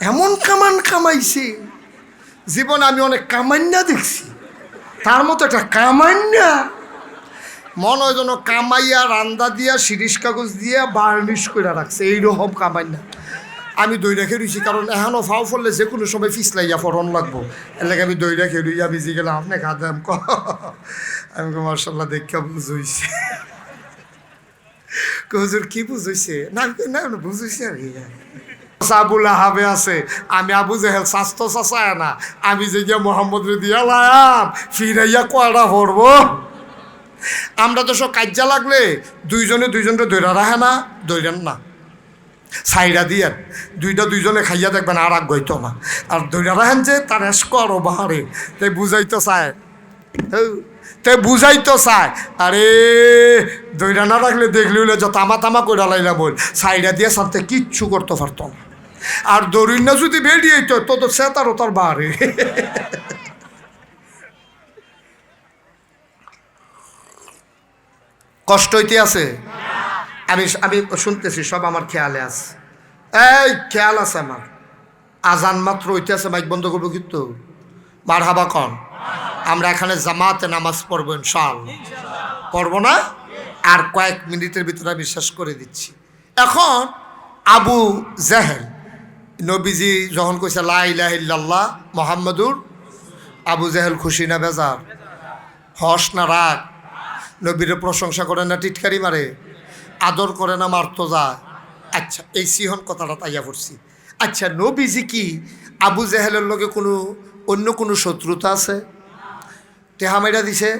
এমন কামান কামাইছে। জীবনে আমি অনেক কামান্যা দেখছি। তার মতো একটা কামান্যা মনে হয় যেন কামাইয়া, রান্দা দিয়া শিরিষ কাগজ দিয়া বার্নিশ করে রাখছে। এইরকম কামান্যা আমি দই রেখে রইছি কারণ এখনও ফাও ফললে যে কোনো সময় ফিসলাইয়া ফরন লাগবো। এর আমি দই রেখে রই আমি যে গেলাম, আপনি খাদাম ক। আমি মার্শাল্লাহ দেখা বুঝইছে। হুজুর, কি বুঝইছে? না না বুঝইছে কি। আবুল আহাবে আছে। আমি আবু জেহেল, স্বাস্থ্য চাচায় না। আমি যে গিয়া মোহাম্মদ রেদিয়া লায়াম ফিরাইয়া কয়টা পড়ব আমরা তো সব কাজ্যা লাগলে, দুইজনে দুইজনকে দৈরা রাখে না, দৈরান না। সাইডা দিয়ে দুইটা দুইজনে খাইয়া দেখবেন আর আগ গইতো না। আর দৈরা রাখেন যে তার এসকো আরও বাহারে তাই বুঝাইতো চায় তাই বুঝাইতো চায়, আরে, দৈরা না রাখলে দেখলি হইলে যত তামা তামা করে লাইলা বল। সাইডা দিয়ে সাথে কিচ্ছু করতে পারতো না। আর দরিন না যদি বেরিয়ে তো তো তো সে তার বাহারে কষ্ট হইতে আছে? আমি আমি শুনতেছি, সব আমার খেয়ালে আছে। এই, খেয়াল আছে আমার। আজান মাত্র হইতে আছে, মাইক বন্ধ করব কিন্তু। মার হাবা কন। আমরা এখানে জামাতে নামাজ পড়ব ইনশাল পড়ব না? আর কয়েক মিনিটের ভিতরে আমি শেষ করে দিচ্ছি। এখন আবু জাহেল নবীজি যখন কইছে, লা ইলাহা ইল্লাল্লাহ মোহাম্মদুর আবু জাহেল খুশি না বেজার? হস না রাগ? নবীর প্রশংসা করে না টিটকারি মারে? আদর করে না মারতো যা আচ্ছা এই সিহন কথাটা তাইয়া পড়ছি। আচ্ছা নবীজি কি আবু জাহেলের লগে কোনো, অন্য কোনো শত্রুতা আছে? টেহা মেরা দিছে?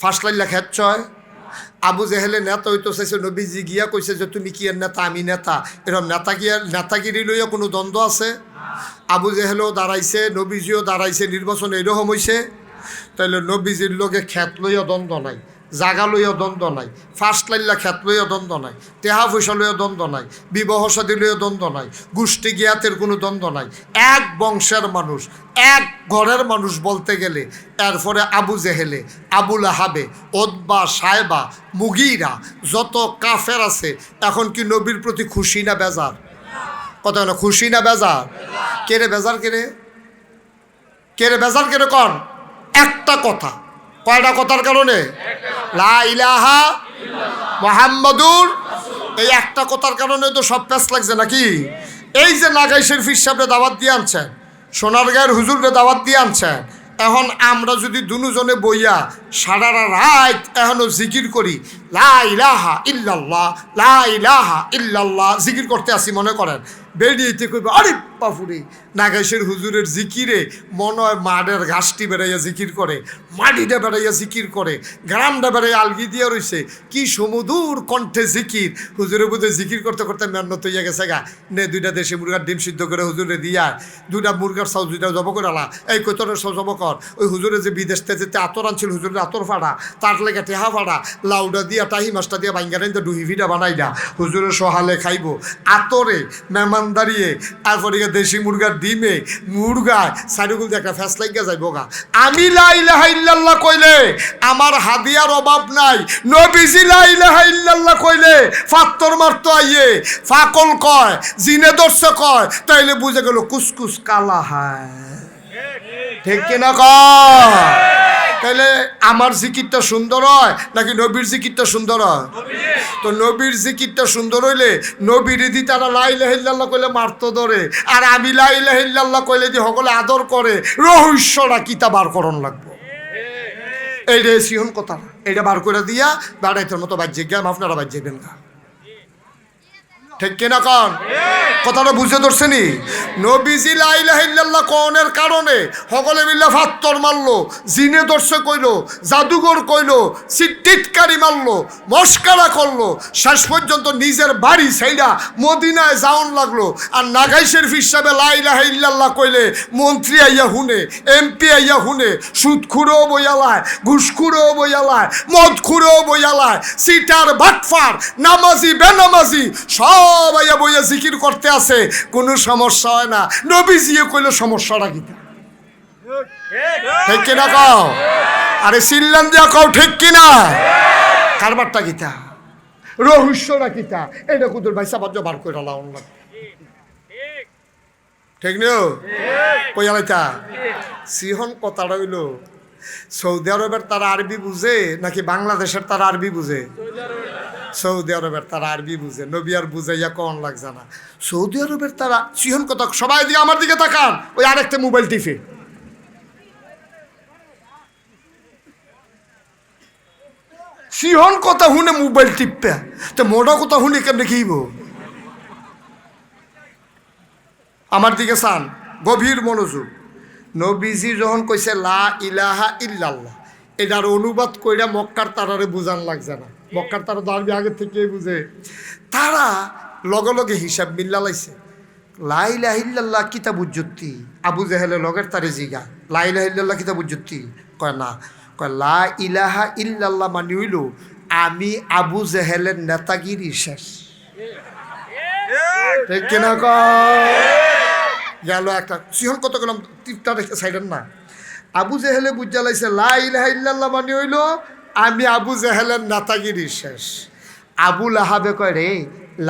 ফার্স্ট লাইন লেখা চয়? আবু জেহেলে নেতা হইতো চাইছে, নবীজি গিয়া কইছে যে, তুমি কি নেতা, আমি নেতা? এরম নেতা গিয়া, নেতাগিরি লইয়া কোনো দ্বন্দ্ব আছে? আবু জেহেলেও দাঁড়াইছে, নবীজিও দাঁড়াইছে, নির্বাচন এরকম হইছে। তাইলে নবীজির লোকে খ্যাত লইয়া দ্বন্দ্ব নাই। জাগা লইয়া দ্বন্দ্ব নাই। ফার্স্ট লাইল্লা খ্যাত লইয়া দ্বন্দ্ব নাই। টেহা পয়সা লইয়া দ্বন্দ্ব নাই। বিবাহ সাদী লইয়া দ্বন্দ্ব নাই। গোষ্ঠী জ্ঞাতের কোনো দ্বন্দ্ব নাই। এক বংশের মানুষ, এক ঘরের মানুষ বলতে গেলে, এরপরে আবু জেহেলে আবুল আহাবে ওদবা সাহেবা মুগিরা, যত কাফের আছে, এখন কি নবীর প্রতি খুশি না বেজার? কথা না খুশি না বেজার? কেরে বেজার কেরে কেরে বেজার কেরে কন? একটা কথা। কয়টা কথার কারণে? লা মোহাম্মদুর। এই একটা কথার কারণে তো সব প্যাস লাগছে নাকি? এই যে নাগাইশের ফির সাহেবরে দাওয়াত দিয়ে আনছেন, সোনারগাঁয়ের হুজুররে দাওয়াত দিয়ে আনছেন, এখন আমরা যদি দুজনে বইয়া সারারা রাত এখনও জিকির করি, লা ইলাহা ইল্লাল্লাহ, লা জিকির করতে আসি মনে করেন বেরিয়েতে কইবে, আরে বাপুরে নাগাইশের হুজুরের জিকিরে মনে হয় মাঠের ঘাসটি বেড়াইয়া জিকির করে, মাটিটা বেড়াইয়া জিকির করে, গ্রামটা বেড়াইয়া আলগি দিয়া রইছে। কি সমুদূর কণ্ঠে জিকির। হুজুরে বুঝে জিকির করতে করতে মেহনত হইয়া গেছে গা। নে, দুইটা দেশে মুরগার ডিম সিদ্ধ করে হুজুরে দিয়া, দুইটা মুরগার সাউ দুইটা জব করে আলা। এই কৈতরের সাউ জব কর। ওই হুজুরে যে বিদেশ যেতে আতর আনছিল হুজুরের আতর ফাড়া। তার লেগে টেহা ফাড়া। লাউডা দিয়া, টাহি মাছটা দিয়া বাইঙ্গারেন তো, ডুহি ভিডা বানাই না। হুজুরে সহালে খাইবো। আতরে মেহমান দাঁড়িয়ে, তারপরে দেশি মুরগার ডিমে মুরগায় সাইডগুল একটা ফ্যাস লাগিয়া যাইব গা আমি লাইলাহা ইল্লাল্লাহ কইলে, আমার হাদিয়ার অভাব নাই। নবীজি লাইলাহা ইল্লাল্লাহ কইলে, ফাত্তর মারতো আইয়ে, ফাকল কয়, জিনে দর্শ কয়, তাইলে বুঝে গেল কুসকুস কালা হায়। ঠিক কিনা কয়? তাইলে আমার জিকিরটা সুন্দর হয় নাকি নবীর জিকিরটা সুন্দর হয়? তো নবীর জিকিরটা সুন্দর হইলে নবীর দি তারা লাইলাহিল্লাহ কইলে মারতো ধরে, আর আমি লাই লাইলাহিল্লাহ কইলে দি সকলে আদর করে, রহস্যটা কিতা বার করণ লাগবো? এই রে সিহন কথা এইটা বার করে দিয়া দাঁড়াইতের মতো বাজ্যে গিয়ে আপনারা বাজ্যেবেন না ঠিক কিনা কন? কথাটা বুঝে ধরছেনি নবীজি লাইলাহিল্লাহ কনের কারণে সকলে মিল্লা ফাত্তর মারলো, জিনে দর্শে কইলো, জাদুঘর কইলো সিদ্দিতকারী মারলো, মস্কারা করল। শেষ পর্যন্ত নিজের বাড়ি সেইটা মদিনায় যাওন লাগল। আর নাগাইশের হিসাবে লাইলাহিল্লাহ কইলে মন্ত্রী আইয়া হুনে, এমপি আইয়া হুনে, সুদ খুঁড়েও বইয়ালায় ঘুষ খুঁড়েও বইয়ালায় মদ খুঁড়েও বইয়ালায় সিটার বাটফার, নামাজি, বেনামাজি, সব আইয়া বইয়া জিকির করতে আছে, কোনো সমস্যা হয় না। নবীজিয়ে কইলো, সমস্যাটা কি? ঠিক কিনা কও? আরে সিল্লান দিয়া কও, ঠিক কিনা? কারবারটা কিতা? রহস্যটা কিতা? এটা কুদুর ভাই সাবাজ্য বার করে লাউন ঠিক নিও? কইয়ালাইতা সিহন কথাটা হইল, সৌদি আরবের তারা আরবি বুঝে নাকি বাংলাদেশের তারা আরবি বুঝে? সৌদি আরবের তারা আরবি বুঝে, নবী আর বুঝাইয়া কন লাগছে না সৌদি আরবের তারা, সিহন কথা সবাই দিকে আমার দিকে তাকান, ওই আরেকটা মোবাইল টিপে। সিহন কথা শুনে মোবাইল টিপে, তো মোটা কথা শুনে কেমনে কিব আমার দিকে চান, গভীর মনোযোগ। নবীজি যখন কইছে, লা ইলাহা ইল্লাল্লাহ এটার অনুবাদ কইরা মক্কার তারারে বুঝান লাগছে না। মক্কার তারা তো আরবি আগে থেকেই বুঝে। তারা লগে লগে হিসাব মিল্লা লাইছে। লাইলা ইল্লাল্লাহ কিতাব উজ্জতি আবু জেহেলে লগের তারে জিগা। লাইলা ইল্লাল্লাহ কিতাব উজ্জতি কয় না। কয় লা ইলাহা ইল্লাল্লাহ মানে হইল আমি আবু জেহেলের নেতাগিরি শেষ। কিনা গেল একটা। সিহন কত গেলাম? টিপটা রেখে সাইডেন না। আবু জেহেলে বুঝা লাইছে, লা ইলাহা ইল্লাল্লাহ মানে হইল, আমি আবু জেহেলের নাতাগিরি শেষ। আবু লাহাবে কয়, রে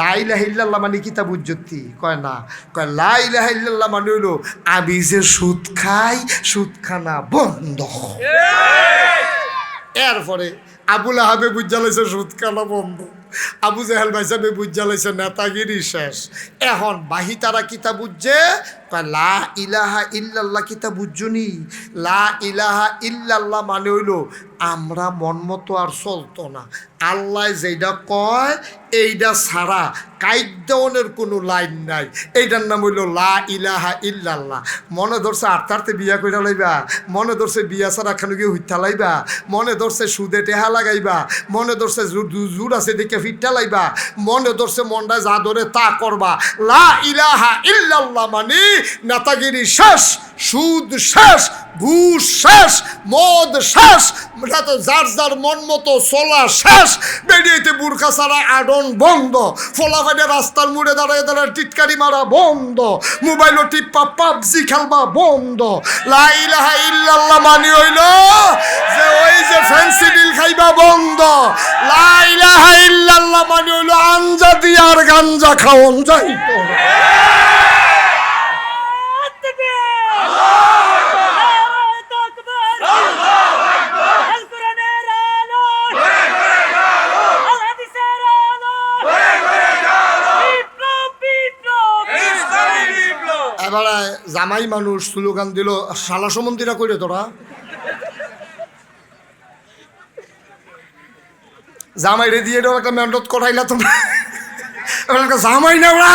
লাই ইল্লাল্লাহ মানে কিতাব উজ্জতি কয়, না। কয় লাইলাহ ইল্লাল্লাহ মানে হইল, আমি যে সুদ খাই সুদ খানা বন্ধ। এরপরে আবুল আহাবে বুঝালাইছে সুদ খানা বন্ধ। আবু জাহেল ভাই সাহেব বুঝালাইছে নেতাগিরি শেষ। এখন বাহি তারা কিতা বুঝছে? লা ইলাহা ইল্লাল্লাহ কিতা বুঝছনি লা ইলাহা ইল্লাল্লাহ মানে হইল, আমরা মন মতো আর চলতো না। আল্লাহ যেটা কয় এইটা ছাড়া কাইদনের কোনো লাইন নাই। এইটার নাম হইল লা ইলাহা ইল্লাল্লাহ। মনে ধরছে আটটারতে বিয়া কইরা লাইবা, মনে ধরছে বিয়া ছাড়া খানো গিয়ে হুইথা লাইবা, মনে ধরছে সুদে টেহা লাগাইবা, মনে ধরছে জুর আছে দেখে ফিটটা লাইবা, মনে ধরছে মনটা যা ধরে তা করবা। লা ইলাহা ইল্লাল্লাহ মানে নেতাগিরি শেষ, সুদ শেষ, ঘুষ শেষ, মদ শেষ যার যার মন মতো চলা শেষ বেরিয়েতে বুর্খা ছাড়া আডন বন্ধ ফলাফাইডে রাস্তার মুড়ে দাঁড়ায় দাঁড়ায় টিটকারি মারা বন্ধ, মোবাইলও টিপ্পা পাবজি খেলবা বন্ধ লাইলাহা ইল্লাল্লাহ মানি হইল যে ওই যে ফ্যান্সি ডিল খাইবা বন্ধ লাইলাহা ইল্লাল্লাহ মানি হইল আঞ্জা দিয়ে আর গাঞ্জা খাওন যাইতো। এবারে জামাই মানুষ স্লোগান দিল, শালা সমন্দিরা কইরে তোরা? জামাই রে দিয়ে একটা মেহনত করাইলা তোমরা। জামাই না ওরা?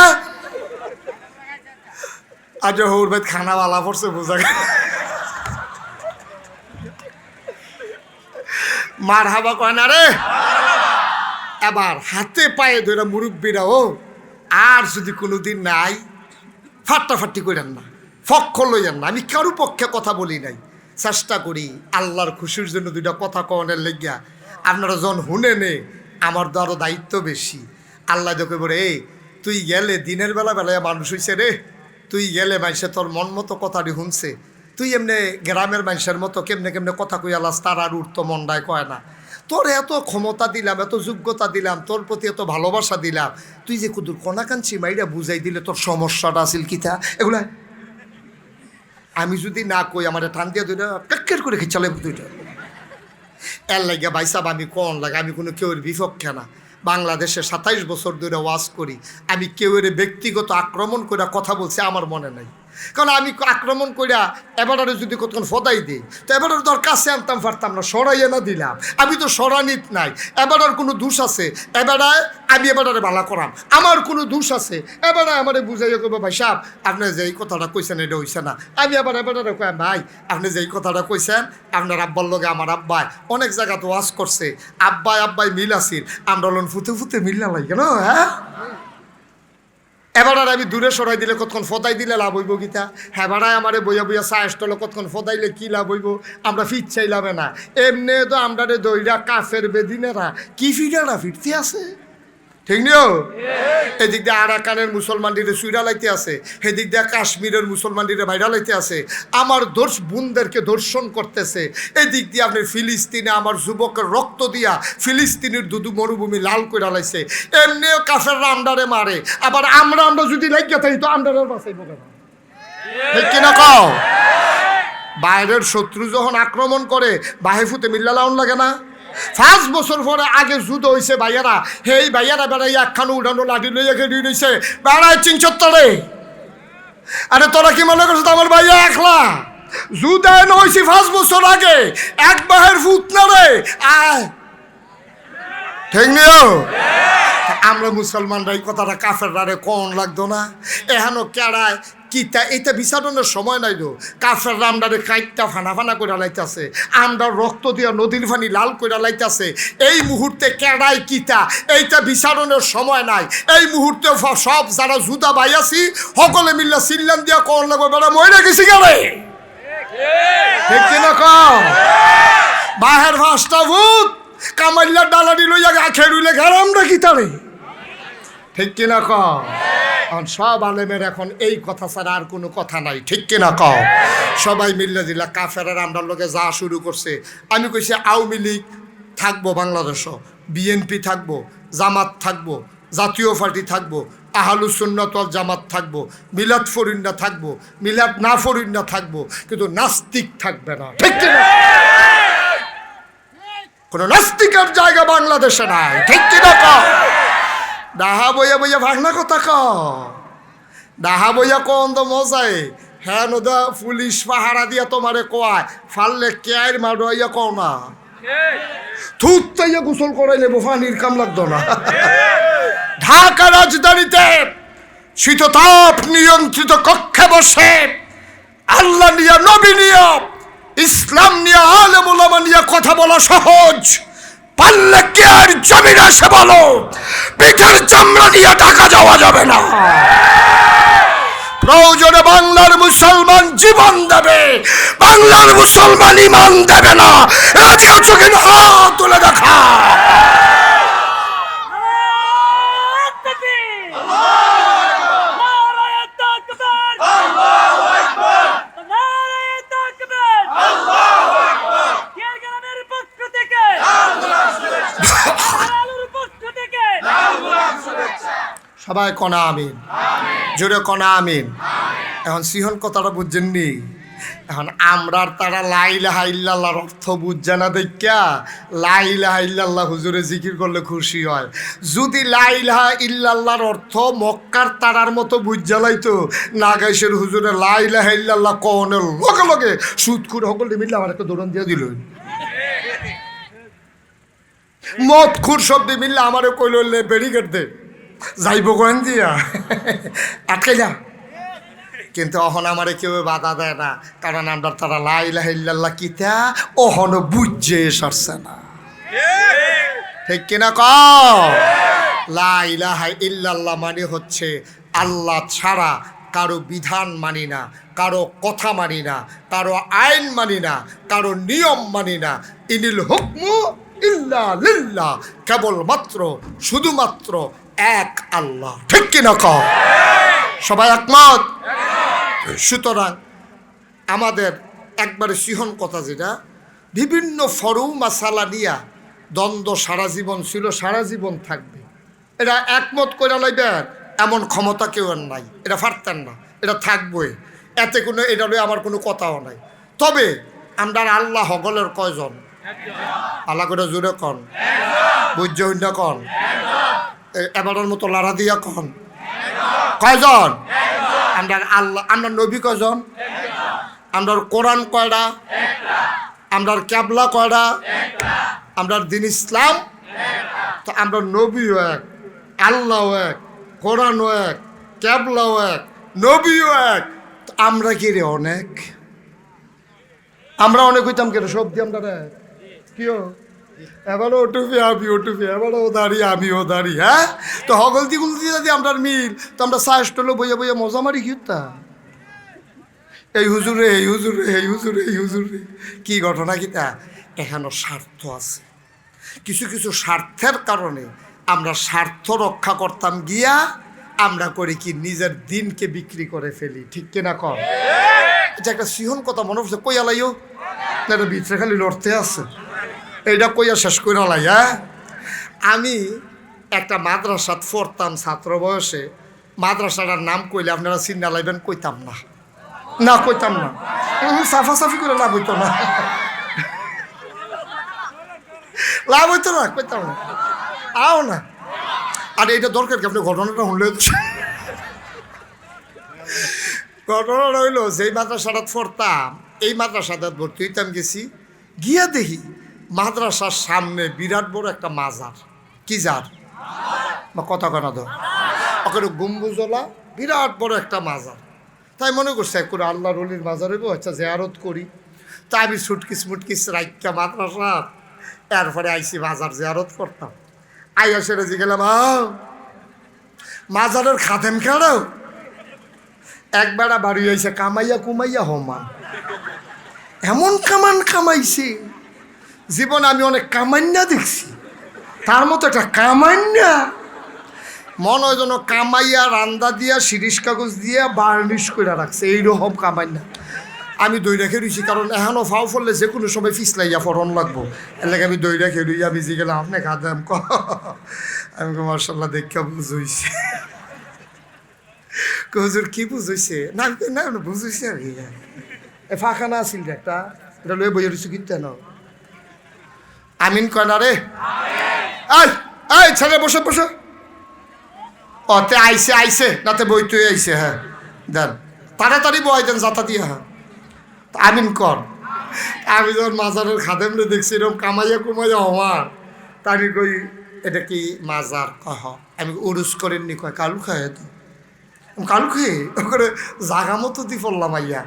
আজ হৌর ভাই খানা বালা পড়ছে, বোঝা গেল। হাবা কয় না রে? এবার হাতে পায়ে ধরে মুরব্বীরা, ও, আর যদি কোনোদিন নাই ফাটাফাটি করেন না ফক্ষ লইয়েন না। আমি কারও পক্ষে কথা বলি নাই। চেষ্টা করি আল্লাহর খুশির জন্য দুইটা কথা কনের লেগিয়া। আপনারা জন হুনে নে আমার তো দায়িত্ব বেশি। আল্লাহ দেখে বলে তুই গেলে দিনের বেলা বেলায় মানুষ হইছে রে। তুই গেলে মানুষে তোর মন মতো কথাটি শুনছে। তুই এমনি গ্রামের মানুষের মতো কেমনে কেমনে কথা কই আলাস তার আর উঠতো মন্ডায় কয় না। তোর এত ক্ষমতা দিলাম, এত যোগ্যতা দিলাম, তোর প্রতি এত ভালোবাসা দিলাম, তুই যে কুদুর কনাকাঞ্চি মাইরা বুঝাই দিলে তোর সমস্যাটা আছিল কিতা এগুলা আমি যদি না কই, আমার টান দিয়ে দুইটা কাক্কের করে খিচালে দুইটা। এর লাগে ভাই আমি কোন লাগে আমি কোনো কেউর বিপক্ষে না। বাংলাদেশে সাতাইশ বছর ধরে ওয়াজ করি। আমি কেউ এর ব্যক্তিগত আক্রমণ করে কথা বলছে, আমার মনে নাই। কারণ আমি আক্রমণ কইরা এবারে যদি কতক্ষণ ফদাই দিই, তো এবারের তোর কাছে আনতাম পারতাম না সরাইয়ে না দিলাম। আমি তো সরানিত নাই এবারের কোনো দোষ আছে? এবারে আমি এবারে বালা করাম। আমার কোনো দোষ আছে? এবারে আমারে বুঝাইয়া করব ভাই সাহেব, আপনি যে এই কথাটা কইছেন, এটা হইছে না। আমি আবার এবারে কয় ভাই, আপনি যে এই কথাটা কইছেন, আপনার আব্বার লগে আমার আব্বাই অনেক জায়গা তো ওয়াজ করছে। আব্বাই আব্বাই মিল আসিল আমরা লোন ফুতে ফুতে মিল না লাগে না হ্যাঁ? এবার আর আমি দূরে সরাই দিলে কতক্ষণ ফদাই দিলে লাভ হইব গীতা? হ্যাঁ বাড়ায় আমারে বইয়া বইয়া চা স্টল কতক্ষণ ফদাইলে কি লাভ হইব? আমরা ফিট চাইলামে না। এমনি তো আমরা রে দইরা কাফের বেদিনেরা। কি ফিডারা ফিরতে আছে? ঠিক নিও? এদিক দিয়ে আরাকানের মুসলমানটিরে সুইরা লাইতে আছে এদিক দিয়ে কাশ্মীরের মুসলমানটিরে বাইরা লাইতে আছে। আমার দর্শ বোনদেরকে দর্শন করতেছে। এদিক দিয়ে আপনি ফিলিস্তিনে আমার যুবকের রক্ত দিয়া ফিলিস্তিনের দুদু মরুভূমি লাল করে লাইছে। এমনিও কাফেররা আমরারে মারে। আবার আমরা আমরা যদি লাগিয়ে থাকি, তো আমরারে বাঁচাইব কেন? ঠিক কিনা কও? বাইরের শত্রু যখন আক্রমণ করে, বাহে ফুতে মিল্লা লাউন লাগে না? পাঁচ বছর পরে আগে যুদ্ধ হয়েছে ভাইয়ারা। হেই ভাইয়ারা বেড়াই একখানো উড়ানো লাঠি লইয়া খেয়ে রয়েছে বেড়ায় চিন চত্বরে আরে তোরা কি মনে করছ আমার ভাইয়া একলা? যুদায়ন হয়েছি পাঁচ বছর আগে। এক বাহের ফুট না রে। আয়। আমরা মুসলমানরা এই কথাটা কাফেররা রে কোন লাগতো না? এহানো কেড়ায় কিতা এটা বিচারণের সময় নাই তো কাফের রামডারে কাইটটা ফানা ফানা করে লাইতাছে। আমরা রক্ত দিয়া নদীর পানি লাল করে লাইতাছে। এই মুহূর্তে কেড়াই কিতা এইটা বিচারণের সময় নাই। এই মুহূর্তে সব যারা জুতা বাইয়াছি সকলে মিল্লা সিল্লাম দিয়া কোন লাগবে। বেড়া মরে গেছি গেলে কম বাহের ভাষটা ভূত কামাইল্লা ডালাডি লইয়া খেড়ুইলে ঘেরাম রাখি তারে? ঠিক কিনা ক এখন সব আলেমের এখন এই কথা ছাড়া আর কোনো কথা নাই। ঠিক কিনা ক সবাই মিল্লে দিলা, কাফেরার আমরা লোকে যা শুরু করছে। আমি কইছি আওয়ামী লীগ থাকব বাংলাদেশও, বিএনপি থাকব, জামাত থাকব, জাতীয় পার্টি থাকব, আহালু সুন্নত জামাত থাকব, মিলাদ ফরিন্না থাকব, মিলাদ না ফরিন্না থাকব, কিন্তু নাস্তিক থাকবে না। ঠিক কিনা? কোন নাস্তিকের জায়গা বাংলাদেশে নাই। ঠিক কিনা ডাহা বইয়া বইয়া ভাগনা কথা ক। ডাহা বইয়া কন তো মজাই। হ্যাঁ নদা পুলিশ পাহারা দিয়া তোমারে কোয়ায় ফাললে কেয়ার মারুয়া কও না। থুত গোসল করাইলে পানির কাম লাগতো না। ঢাকা রাজধানীতে শীততাপ নিয়ন্ত্রিত কক্ষে বসে আল্লাহ নিয়ে, নবী নিয়ে, ইসলাম নিয়ে, আলেম ওলামা নিয়ে কথা বলা সহজ। পারলে কে আর যাবি না সে বলো? পিঠের চামড়া দিয়ে ঢাকা যাওয়া যাবে না। প্রয়োজনে বাংলার মুসলমান জীবন দেবে। বাংলার মুসলমান ইমান দেবে না। রাজি আছো কিনা? হাত তুলে দেখা সবাই কনা আমিন। জোরে কনা আমিন। এখন সিহন কথাটা বুঝছেননি এখন আমরার তারা লাইলাহা ইল্লাল্লাহর অর্থ বুঝছে না দেখা লাইলাহা ইল্লাল্লাহ হুজুরে জিকির করলে খুশি হয়। যদি লাইলাহা ইল্লাল্লাহর অর্থ মক্কার তারার মতো বুঝালাইতো নাগাইশের হুজুরে লাইলাহা ইল্লাল্লাহ কনের লগে লগে সুদ করে সকলে মিললে আমার একটা দৌড়ান দিয়ে দিল মদ খুর শব্দে মিললে আমারে কইল ব্যারিকেড দে। যাইব গোয়েন দিয়া? আটকে যা কিন্তু অহন আমারে কেউ বাধা দেয় না। কারণ আমরা তারা লাইলাহ ইল্লাল্লাহ কিতা, অহন বুঝছে সরছে না। ঠিক কিনা ক লাইলাহ ইল্লাল্লাহ মানে হচ্ছে আল্লাহ ছাড়া কারও বিধান মানি না, কারও কথা মানি না, কারও আইন মানি না, কারও নিয়ম মানি না। ইনিল হুকমু ইল্লা লিল্লাহ। কেবলমাত্র, শুধুমাত্র এক আল্লাহ। ঠিক কিনা ক সবাই একমত? সুতরাং আমাদের একবারে সিহন কথা যেটা, বিভিন্ন ফরু মাসালা নিয়া দ্বন্দ্ব সারা জীবন ছিল, সারা জীবন থাকবে। এটা একমত করে লাইবেন, এমন ক্ষমতা কেউ আর নাই। এটা পারতেন না এটা থাকবই। এতে কোনো, এটা লইয়া আমার কোনো কথাও নাই। তবে আমরা আল্লাহ হগলের কয়জন? আল্লাহ করে জুড়ে কন। বুঝ্য কন? এবারের মতো লাড়া দিয়া কন কয়জন? আমরা আল্লাহ, আমরা নবী কয়জন আমরা কোরআন কয়টা আমরা ক্যাবলা কয়টা আমরা দিন ইসলাম? তো আমরা নবীও এক আল্লাহ এক, কোরআনও এক, ক্যাবলাও এক, নবীও এক। আমরা কি রে অনেক? আমরা অনেক হইতাম কেন? সব দিয়ে আমরা এক কিও এবারও ওটুপি আমি ওটুপি এবারও ও দাঁড়িয়ে আমিও দাঁড়ি হ্যাঁ? তো হগলতি গুলতি যদি আমরা মিল তো আমরা সাহসটলো বইয়া বইয়া মজা মারি কিতা এই হুজুরে এই হুজুরে এই হুজুরে এই হুজুরে কি ঘটনা কিতা এখানে স্বার্থ আছে। কিছু কিছু স্বার্থের কারণে আমরা স্বার্থ রক্ষা করতাম গিয়া আমরা করি কি নিজের দিনকে বিক্রি করে ফেলি ঠিক কিনা কম এটা একটা সিহন কথা মনে হচ্ছে কই আলাইও না এটা ভিতরে খালি লড়তে আছে। এইটা কইয়া শেষ করে আলাই হ্যাঁ? আমি একটা মাদ্রাসাত পড়তাম ছাত্র বয়সে মাদ্রাসাটার নাম কইলে আপনারা চিন্তা লাইবেন, কইতাম না। না, কইতাম না। সাফাসাফি করে লাভ হইতো না। লাভ হইতো না, কইতাম না। আও না। আর এটা দরকার কি আপনি ঘটনাটা শুনলে? ঘটনাটা হইল, যেই মাদ্রাসাটা পড়তাম এই মাদ্রাসাটা ভর্তি হইতাম গেছি, গিয়া দেখি মাদ্রাসার সামনে বিরাট বড় একটা মাজার। কি যার কথা কানা ধর ওখানে গম্বুজলা বিরাট বড় একটা মাজার। তাই মনে করছে করে আল্লাহ রলির মাজার হইব আচ্ছা জেয়ারত করি। তা আমি সুটকিস মুটকিস রাইকা মাদ্রাসা, এরপরে আইসি মাজার জেয়ারত করতাম। আইয়া যে গেলাম মাজারের খাদেম খেড়াও এক বেড়া বাড়ি হয়েছে কামাইয়া কুমাইয়া হমান এমন কামান কামাইছে। জীবন আমি অনেক কামান্যা দেখছি। তার মতো একটা কামান্যা মন হয় যেন কামাইয়া, রান্দা দিয়া শিরিষ কাগজ দিয়া বার্নিশ করে রাখছে। এইরকম কামান্যা আমি দই রেখে রইছি কারণ এখনও ফাও ফললে যে কোনো সময় ফিসলাইয়া ফরন লাগবো। এর লাগে আমি দই রেখে রই আমি যে গেলাম আপনি খাদাম ক আমি মার্শাল্লাহ দেখা বুঝইছি। হুজুর, কি বুঝইছে? না না না, বুঝইছে আর কি। এ ফাঁকানা আছিল রে একটা। এটা লয়ে বইয়া রইছি কিনতে না আমিন কয় রে? এই ছেলে, বসে বসে। ও তে আইসে আইসে নাতে বই তুই আইসে হ্যাঁ। দেন, তাড়াতাড়ি বয় দেন, যাতা দিয়ে হ্যাঁ। আমিন কর। আমি যখন মাজারের খাদেম দেখছি এরকম কামাইয়া কুমাইয়া হওয়ার, তা কই, এটা কি মাজার? কহ, আমি উরুস করেননি কয়, কালু খায় তো। কালু খেয়ে? ওখানে জাগা মতো দি পড়লাম আইয়া।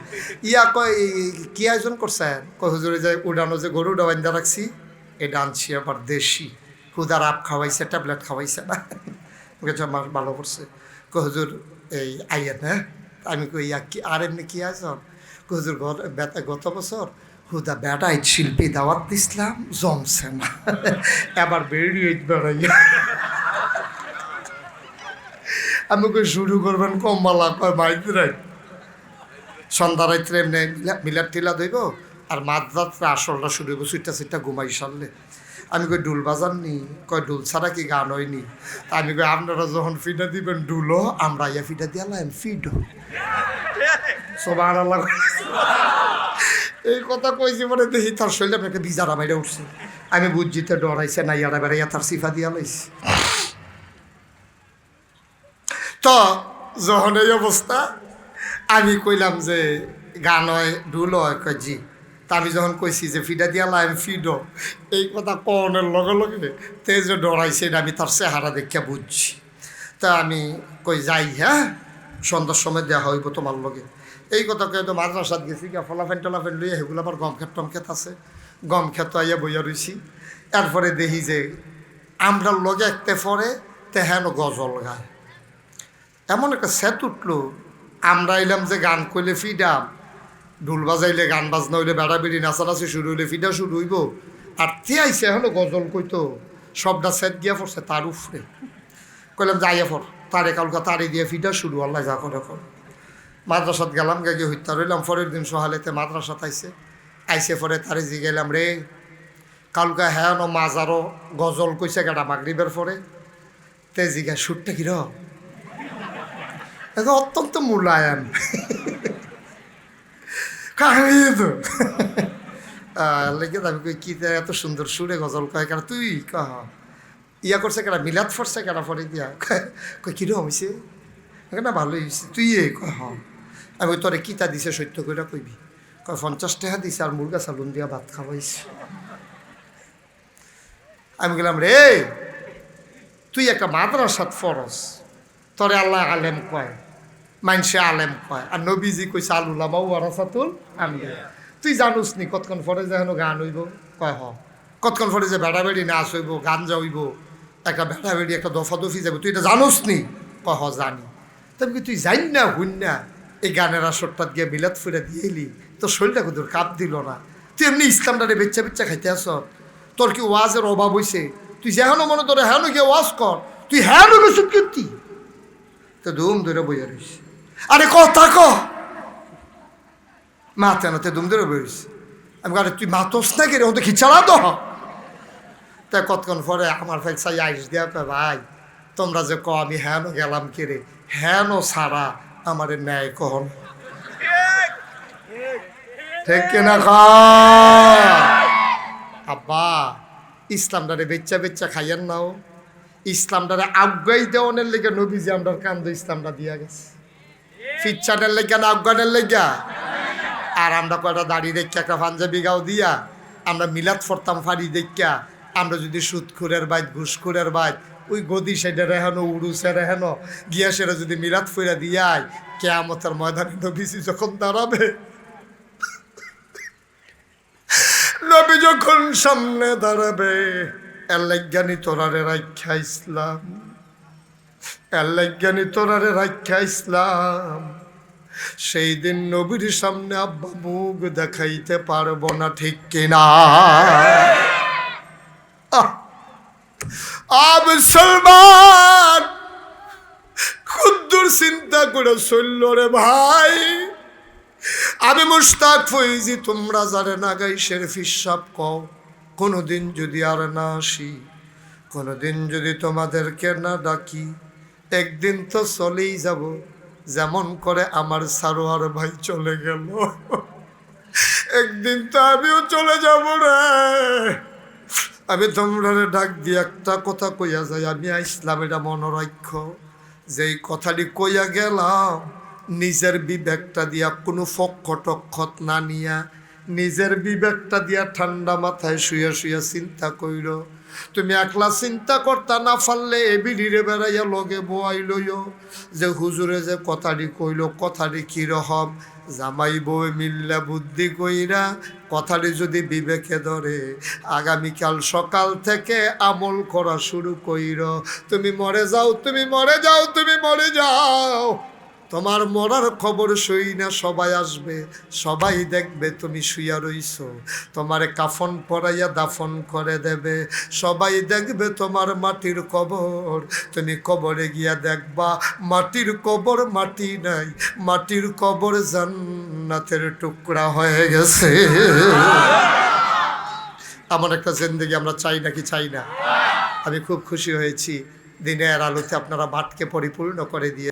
ইয়া কয় কি আয়োজন করছেন? কয়, হুজুরে যে উড়ানো যে গরু ডাবাইন্দা রাখছি। এটা আনছি আবার দেশি। হুদার আপ খাওয়াইছে, ট্যাবলেট খাওয়াইছে না। গেছে আমার ভালো করছে। কয় হুজুর, এই আইয়েন হ্যাঁ? আমি কই কি, আর এমনি কি আয়োজন? কয় হুজুর, গত বছর হুদা বেটাই শিল্পী দাওয়াত দিছিলাম, জমছে না। এবার বেরিয়ে বেড়াইয়া আমি কই, শুরু করবেন কম্বালা কয় মাইক রাই সন্ধ্যা রাত্রে এমনি মিলা- মিলার টিলা দইব আর মাঝরাত্রে আসলটা শুরু হইব সুইটা সুইটা ঘুমাই সারলে। আমি কই ডুল বাজার নি কয় ডুল ছাড়া কি গান হয়নি? তা আমি কই, আপনারা যখন ফিডা দিবেন ডুলও আমরা ইয়া ফিডা দিয়ালাম ফিডো সবার এই কথা কইছি মানে দেখি তার শরীরে আপনাকে বিজারা বাইরে উঠছে। আমি বুঝছিতে ডরাইছে না ইয়ারা বেড়াইয়া তার সিফা দিয়া লাইছে। তো যখন এই অবস্থা, আমি কইলাম যে গান হয়, ঢুল হয়, কয়, জি। তা আমি যখন কইছি যে, ফিডা দিয়া লাইম ফিডো। এই কথা কনের লগে লগে তে যে ডরাইছে, এটা আমি তার চেহারা দেখিয়া বুঝছি। তা আমি কই, যাই হ্যাঁ সন্ধ্যার সময় দেওয়া হইব তোমার লগে। এই কথা কয়ে তো মাদ্রাসাত গেছি গা ফলাফেন টলাফেন লইয়া সেগুলো আবার গম ক্ষেত টম ক্ষেত আছে। গম ক্ষেত আইয়া বইয়া রইছি। এরপরে দেখি যে আমরা লগে একতে পরে তেহেন গজল গায়। এমন একটা সেট উঠল, আমরা এলাম যে গান কইলে ফিডাম ঢোল বাজাইলে, গান বাজনা হইলে, বেড়াবেড়ি, নাচানাচি শুরু হইলে ফিডা শুরু হইব। আর তে আইসে হলো গজল কইতো, সবটা সেট দিয়া পড়ছে তার উফরে কইলাম, যাইয়া পর তারে কালকা তারে দিয়ে ফিডা শুরু, আল্লাহ যা করে কর। মাদ্রাসাত গেলাম গিয়ে হইতা রইলাম। পরের দিন সহালেতে মাদ্রাসাত আইসে আইসে পরে তারে জি গেলাম, রে, কালকা হ্যাঁ মাজারও গজল কইছে গাড়া মাগরিবের পরে। তে জিগা সুরটা কির এটা অত্যন্ত মূল্যায়ন কাহিনী তো। লেগে আমি কই এত সুন্দর সুরে গজল কয়, কেন তুই কহ ইয়া করছে কেনা মিলাদ ফরছে কেনা পরে দিয়া? কয় কিরম হয়েছে না, ভালোই হয়েছে তুই এ কয় হ আমি তোরে কিতা দিছে সত্য কইরা কইবি? কয়, পঞ্চাশ টাকা দিছে আর মুরগা চালুন দিয়া ভাত খাওয়াইছে। আমি গেলাম, রে, তুই একটা মাদ্রাসাত ফরস তরে আল্লাহ আলেম কয়। মানসে আলেম কয়। আর নবীজি কইছে আলুলা বাউ আরাসাতুল আমি তুই জানুস নি, কতক্ষণ পরে যে হেন গান হইব? কয়, হ। কতক্ষণ পরে যে বেড়া বেড়ি নাচ হইব, গান যাইব একটা বেড়া বেড়ি একটা দফা দফি যাবে তুই এটা জানুস নি? কয়, হ, জানি। তবে কি তুই জানি না, হুন না? এই গানের আসরটাত গিয়ে বিলাত ফুরে দিয়ে এলি, তোর শরীরটা কিন্তু কাপ দিল না। তুই এমনি ইসলামটারে বেচ্চা বেচ্চা খাইতে আস তোর কি ওয়াজের অভাব হইছে? তুই যেহেন মনে তোর হেন গিয়ে ওয়াজ কর। তুই হেন গেছিস কীর্তি তো ধুম ধরে বইয়া রইস আরে কথা ক মাতে না তে ধুম ধরে বইস। আমি আরে তুই মাতস না কেরে ও তো খিচাড়া তো তা কতক্ষণ পরে আমার ভাই চাই আইস দেয়া ভাই, তোমরা যে ক আমি হেন গেলাম কেরে হেন সারা আমার ন্যায় কহন। ঠিক কিনা আব্বা, ইসলামটারে বেচ্চা বেচ্চা খাইয়েন নাও। ইসলামটারে আজ্ঞাই দেওয়ানের লেগে নবীজি আমরা কান্দ ইসলামটা দিয়া গেছে। ফিচ্ছানের লেগে না আজ্ঞানের লেগা? আর আমরা কয়টা দাড়ি দেখি একটা পাঞ্জাবি গাও দিয়া, আমরা মিলাদ ফরতাম ফাড়ি দেখা আমরা যদি সুদখুরের বাইত, ঘুষখুরের বাইত, ওই গদি সাইডে রেহানো উড়ুসে রেহানো, গিয়া সেটা যদি মিলাদ ফুরা দিয়াই কেয়ামতের ময়দানে নবীজি যখন দাঁড়াবে, নবী যখন সামনে দাঁড়াবে, এর এল্লাজ্ঞানী তোরারে রাখ্যা ইসলাম। এল্লাজ্ঞানী তোরারে রাখ্যা ইসলাম। সেই দিন নবীর সামনে আব্বা মুখ দেখাইতে পারব না, ঠিক কিনা! আব সলমান খুদ্দুর চিন্তা করে চলল রে ভাই। আমি মুস্তাক ফইজি তোমরা যারে না গাইশের ফিসাব কও, কোনোদিন যদি আর না আসি, কোনোদিন যদি তোমাদেরকে না ডাকি একদিন তো চলেই যাব। যেমন করে আমার সারোয়ার ভাই চলে গেল। একদিন তো আমিও চলে যাব রে। আমি তোমরা ডাক দিয়ে একটা কথা কইয়া যাই, আমি ইসলাম এটা মনোরাক্ষ যেই কথাটি কইয়া গেলাম, নিজের বিবেকটা দিয়া কোনো ফক্ষ টক্ষত না নিয়া, নিজের বিবেকটা দিয়া ঠান্ডা মাথায় শুয়ে শুয়ে চিন্তা কইর তুমি একলা চিন্তা করতা না পারলে এবিডিরে বেড়াইয়া লগে বোয়াই লইও। যে হুজুরে যে কথাটি কইল, কথাটি কীরকম জামাই বউ মিল্লা বুদ্ধি কইরা, কথাটি যদি বিবেকে ধরে, আগামীকাল সকাল থেকে আমল করা শুরু কইর। তুমি মরে যাও, তুমি মরে যাও, তুমি মরে যাও। তোমার মরার খবর শুই না, সবাই আসবে, সবাই দেখবে তুমি শুইয়া রইছ। তোমার কাফন পরাইয়া দাফন করে দেবে, সবাই দেখবে তোমার মাটির কবর। তুমি কবরে গিয়া দেখবা, মাটির কবর মাটি নাই, মাটির কবর জান্নাতের টুকরা হয়ে গেছে। আমার একটা জিন্দগি আমরা চাই নাকি চাই না? আমি খুব খুশি হয়েছি, দিনের আলোতে আপনারা মাঠকে পরিপূর্ণ করে দিয়ে